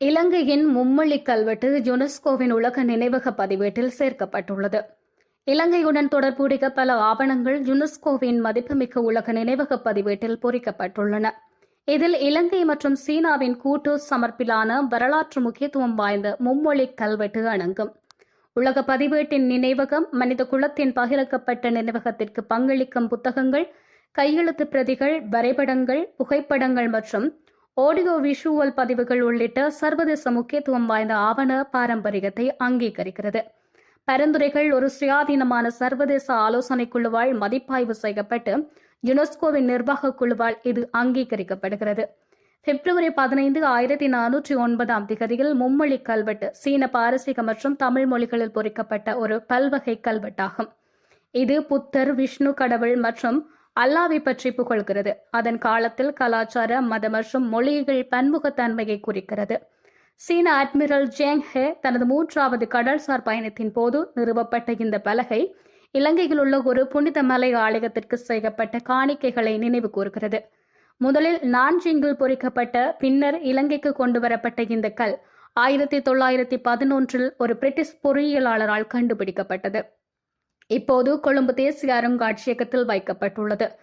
இலங்கையின் மும்மொழி கல்வெட்டு யுனெஸ்கோவின் உலக நினைவக பதிவேட்டில் சேர்க்கப்பட்டுள்ளது. இலங்கையுடன் தொடர்புடைய பல ஆவணங்கள் யுனெஸ்கோவின் மதிப்புமிக்க உலக நினைவக பதிவேட்டில் பொறிக்கப்பட்டுள்ளன. இதில் இலங்கை மற்றும் சீனாவின் கூட்டு சமர்ப்பிலான வரலாற்று முக்கியத்துவம் வாய்ந்த மும்மொழி கல்வெட்டு அடங்கும். உலக பதிவேட்டின் நினைவகம் மனித குலத்தின் பகிரக்கப்பட்ட நினைவகத்திற்கு பங்களிக்கும் புத்தகங்கள் கையெழுத்து பிரதிகள் வரைபடங்கள் புகைப்படங்கள் மற்றும் ஆடியோ விஷுவல் பதிவுகள் உள்ளிட்ட சர்வதேச முக்கியத்துவம் வாய்ந்த ஆவண பாரம்பரியத்தை அங்கீகரிக்கிறது. பரிந்துரைகள் ஒரு சுயாதீனமான சர்வதேச ஆலோசனை குழுவால் மதிப்பாய்வு செய்யப்பட்டு யுனெஸ்கோவின் நிர்வாக குழுவால் இது அங்கீகரிக்கப்படுகிறது. பிப்ரவரி பதினைந்து ஆயிரத்தி நானூற்றி ஒன்பதாம் திகதியில் மும்மொழி கல்வெட்டு சீன பாரசீக மற்றும் தமிழ் மொழிகளில் பொறிக்கப்பட்ட ஒரு பல்வகை கல்வெட்டாகும். இது புத்தர் விஷ்ணு கடவுள் மற்றும் அல்லாவை பற்றி புகழ்கிறது. அதன் காலத்தில் கலாச்சார மத மற்றும் மொழிகள் பன்முகத்தன்மையை குறிக்கிறது. சீன அட்மிரல் ஜேங் ஹே தனது மூன்றாவது கடல்சார் பயணத்தின் போது நிறுவப்பட்ட இந்த பலகை இலங்கையில் உள்ள ஒரு புனித மலை ஆலயத்திற்கு செய்யப்பட்ட காணிக்கைகளை நினைவு கூறுகிறது. முதலில் நான்ஜிங்கில் பொறிக்கப்பட்ட பின்னர் இலங்கைக்கு கொண்டு வரப்பட்ட இந்த கல் ஆயிரத்தி தொள்ளாயிரத்தி பதினொன்றில் ஒரு பிரிட்டிஷ் பொறியியலாளரால் கண்டுபிடிக்கப்பட்டது. இப்போது கொழும்பு தேசிய அருங்காட்சியகத்தில் வைக்கப்பட்டுள்ளது.